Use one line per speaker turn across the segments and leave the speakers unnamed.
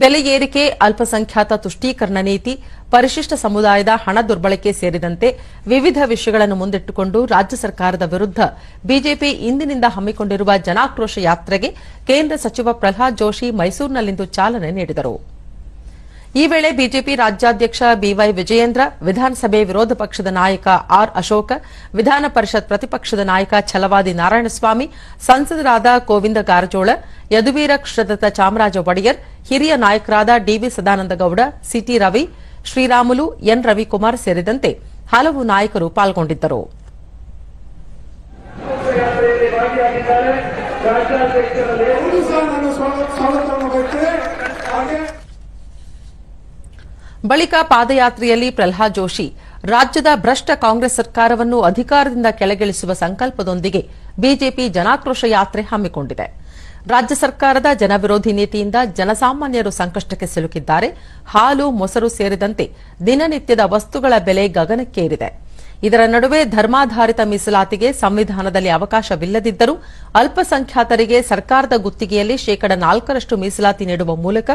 ಬೆಲೆ ಏರಿಕೆ, ಅಲ್ಪಸಂಖ್ಯಾತ ತುಷ್ಟೀಕರಣ ನೀತಿ, ಪರಿಶಿಷ್ಟ ಸಮುದಾಯದ ಹಣ ದುರ್ಬಳಕೆ ಸೇರಿದಂತೆ ವಿವಿಧ ವಿಷಯಗಳನ್ನು ಮುಂದಿಟ್ಟುಕೊಂಡು ರಾಜ್ಯ ಸರ್ಕಾರದ ವಿರುದ್ಧ ಬಿಜೆಪಿ ಇಂದಿನಿಂದ ಹಮ್ಮಿಕೊಂಡಿರುವ ಜನಾಕ್ರೋಶ ಯಾತ್ರೆಗೆ ಕೇಂದ್ರ ಸಚಿವ ಪ್ರಹ್ಲಾದ್ ಜೋಶಿ ಮೈಸೂರಿನಲ್ಲಿಂದು ಚಾಲನೆ ನೀಡಿದರು. ಈ ವೇಳೆ ಬಿಜೆಪಿ ರಾಜ್ಯಾಧ್ಯಕ್ಷ ಬಿವೈ ವಿಜಯೇಂದ್ರ, ವಿಧಾನಸಭೆ ವಿರೋಧ ಪಕ್ಷದ ನಾಯಕ ಆರ್ ಅಶೋಕ, ವಿಧಾನ ಪರಿಷತ್ ಪ್ರತಿಪಕ್ಷದ ನಾಯಕ ಛಲವಾದಿ ನಾರಾಯಣಸ್ವಾಮಿ, ಸಂಸದರಾದ ಗೋವಿಂದ ಕಾರಜೋಳ, ಯದುವೀರ ಕೃಷ್ಣದತ್ತ ಚಾಮರಾಜ ಒಡೆಯರ್, ಹಿರಿಯ ನಾಯಕರಾದ DV Sadananda Gowda CT Ravi, Sriramulu, N Ravikumar ಸೇರಿದಂತೆ ಹಲವು ನಾಯಕರು ಪಾಲ್ಗೊಂಡಿದ್ದರು. ಬಳಿಕ ಪಾದಯಾತ್ರೆಯಲ್ಲಿ ಪ್ರಲ್ಹಾದ್ ಜೋಶಿ, ರಾಜ್ಯದ ಭ್ರಷ್ಟ ಕಾಂಗ್ರೆಸ್ ಸರ್ಕಾರವನ್ನು ಅಧಿಕಾರದಿಂದ ಕೆಳಗಿಳಿಸುವ ಸಂಕಲ್ಪದೊಂದಿಗೆ ಬಿಜೆಪಿ ಜನಾಕ್ರೋಶ ಯಾತ್ರೆ ಹಮ್ಮಿಕೊಂಡಿದೆ. ರಾಜ್ಯ ಸರ್ಕಾರದ ಜನವಿರೋಧಿ ನೀತಿಯಿಂದ ಜನಸಾಮಾನ್ಯರು ಸಂಕಷ್ಟಕ್ಕೆ ಸಿಲುಕಿದ್ದಾರೆ. ಹಾಲು, ಮೊಸರು ಸೇರಿದಂತೆ ದಿನನಿತ್ಯದ ವಸ್ತುಗಳ ಬೆಲೆ ಗಗನಕ್ಕೇರಿದೆ. ಇದರ ನಡುವೆ ಧರ್ಮಾಧಾರಿತ ಮೀಸಲಾತಿಗೆ ಸಂವಿಧಾನದಲ್ಲಿ ಅವಕಾಶವಿಲ್ಲದಿದ್ದರೂ ಅಲ್ಪಸಂಖ್ಯಾತರಿಗೆ ಸರ್ಕಾರದ ಗುತ್ತಿಗೆಯಲ್ಲಿ ಶೇಕಡ ನಾಲ್ಕರಷ್ಟು ಮೀಸಲಾತಿ ನೀಡುವ ಮೂಲಕ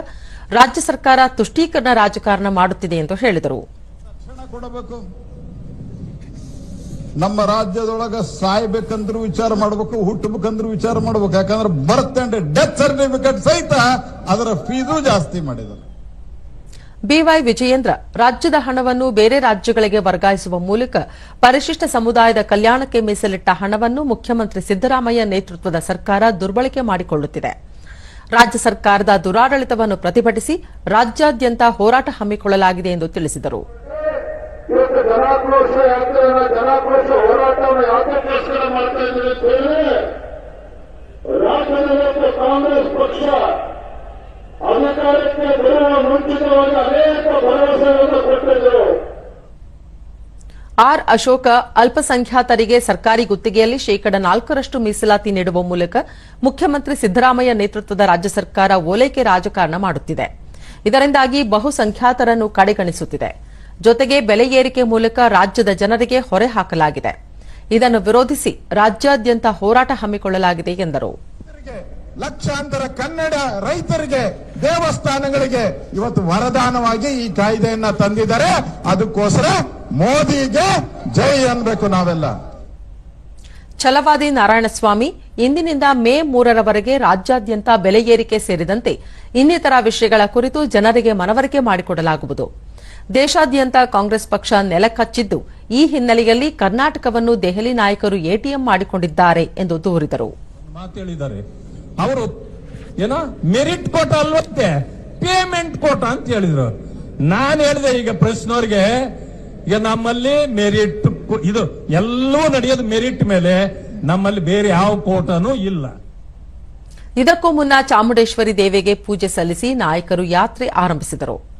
ರಾಜ್ಯ ಸರ್ಕಾರ ತುಷ್ಟೀಕರಣ ರಾಜಕಾರಣ ಮಾಡುತ್ತಿದೆ ಎಂದು ಹೇಳಿದರು.
ನಮ್ಮ ರಾಜ್ಯದೊಳಗ ಸಾಯ್ಬೇಕಂದ್ರೂ ವಿಚಾರ ಮಾಡಬೇಕು, ಹುಟ್ಟಬೇಕಂದ್ರೂ ವಿಚಾರ ಮಾಡಬೇಕು. ಯಾಕಂದ್ರೆ ಬರ್ತ್ ಅಂಡ್ ಡೆತ್ ಸರ್ಟಿಫಿಕೇಟ್ ಸಹಿತ ಅದರ ಫೀಸು ಜಾಸ್ತಿ ಮಾಡಿದ್ದಾರೆ.
ಬಿವೈ ವಿಜಯೇಂದ್ರ ರಾಜ್ಯದ ಹಣವನ್ನು ಬೇರೆ ರಾಜ್ಯಗಳಿಗೆ ವರ್ಗಾಯಿಸುವ ಮೂಲಕ ಪರಿಶಿಷ್ಟ ಸಮುದಾಯದ ಕಲ್ಯಾಣಕ್ಕೆ ಮೀಸಲಿಟ್ಟ ಹಣವನ್ನು ಮುಖ್ಯಮಂತ್ರಿ ಸಿದ್ದರಾಮಯ್ಯ ನೇತೃತ್ವದ ಸರ್ಕಾರ ದುರ್ಬಳಕೆ ಮಾಡಿಕೊಳ್ಳುತ್ತಿದೆ. ರಾಜ್ಯ ಸರ್ಕಾರದ ದುರಾಡಳಿತವನ್ನು ಪ್ರತಿಭಟಿಸಿ ರಾಜ್ಯಾದ್ಯಂತ ಹೋರಾಟ ಹಮ್ಮಿಕೊಳ್ಳಲಾಗಿದೆ ಎಂದು ತಿಳಿಸಿದರು.
ಕಾಂಗ್ರೆಸ್ ಪಕ್ಷ ಅಧಿಕಾರಕ್ಕೆ ಬರುವ ಅನೇಕ ಭರವಸೆಗಳನ್ನು ಕೊಟ್ಟಿದ್ದರು
ಆರ್ ಅಶೋಕ ಅಲ್ಪಸಂಖ್ಯಾತರಿಗೆ ಸರ್ಕಾರಿ ಗುತ್ತಿಗೆಯಲ್ಲಿ ಶೇಕಡ ನಾಲ್ಕರಷ್ಟು ಮೀಸಲಾತಿ ನೀಡುವ ಮೂಲಕ ಮುಖ್ಯಮಂತ್ರಿ ಸಿದ್ದರಾಮಯ್ಯ ನೇತೃತ್ವದ ರಾಜ್ಯ ಸರ್ಕಾರ ಓಲೈಕೆ ರಾಜಕಾರಣ ಮಾಡುತ್ತಿದೆ. ಇದರಿಂದಾಗಿ ಬಹುಸಂಖ್ಯಾತರನ್ನು ಕಡೆಗಣಿಸುತ್ತಿದೆ. ಜೊತೆಗೆ ಬೆಲೆ ಏರಿಕೆ ಮೂಲಕ ರಾಜ್ಯದ ಜನರಿಗೆ ಹೊರೆ ಹಾಕಲಾಗಿದೆ. ಇದನ್ನು ವಿರೋಧಿಸಿ ರಾಜ್ಯಾದ್ಯಂತ ಹೋರಾಟ ಹಮ್ಮಿಕೊಳ್ಳಲಾಗಿದೆ ಎಂದರು.
ಲಕ್ಷಾಂತರ ಕನ್ನಡ ರೈತರಿಗೆ ದೇವಸ್ಥಾನಗಳಿಗೆ ಇವತ್ತು ವರದಾನವಾಗಿ ಈ ಕಾಯ್ದೆಯನ್ನ ತಂದಿದ್ದಾರೆ. ಅದಕ್ಕೋಸ್ಕರ ಮೋದಿಗೆ ಜೈ ಅನ್ಬೇಕು ನಾವೆಲ್ಲ.
ಛಲವಾದಿ ನಾರಾಯಣಸ್ವಾಮಿ ಇಂದಿನಿಂದ ಮೇ ಮೂರರವರೆಗೆ ರಾಜ್ಯಾದ್ಯಂತ ಬೆಲೆ ಏರಿಕೆ ಸೇರಿದಂತೆ ಇನ್ನಿತರ ವಿಷಯಗಳ ಕುರಿತು ಜನರಿಗೆ ಮನವರಿಕೆ ಮಾಡಿಕೊಡಲಾಗುವುದು. ದೇಶಾದ್ಯಂತ ಕಾಂಗ್ರೆಸ್ ಪಕ್ಷ ನೆಲಕಚ್ಚಿದ್ದು ಈ ಹಿನ್ನೆಲೆಯಲ್ಲಿ ಕರ್ನಾಟಕವನ್ನು ದೆಹಲಿ ನಾಯಕರು ಎಟಿಎಂ ಮಾಡಿಕೊಂಡಿದ್ದಾರೆ ಎಂದು ದೂರಿದರು.
ಅವರು ಏನೋ ಮೆರಿಟ್ ಕೋಟ ಅಲ್ವಂತೆ ಪೇಮೆಂಟ್ ಕೋಟ ಅಂತ ಹೇಳಿದ್ರು. ನಾನು ಹೇಳಿದೆ ಈಗ ಪ್ರಶ್ನವ್ರಿಗೆ ಈಗ ನಮ್ಮಲ್ಲಿ ಮೆರಿಟ್ ಇದು ಎಲ್ಲವೂ ನಡೆಯೋದು ಮೆರಿಟ್ ಮೇಲೆ, ನಮ್ಮಲ್ಲಿ ಬೇರೆ ಯಾವ ಕೋಟನೂ ಇಲ್ಲ.
ಇದಕ್ಕೂ ಮುನ್ನ ಚಾಮುಂಡೇಶ್ವರಿ ದೇವಿಗೆ ಪೂಜೆ ಸಲ್ಲಿಸಿ ನಾಯಕರು ಯಾತ್ರೆ ಆರಂಭಿಸಿದರು.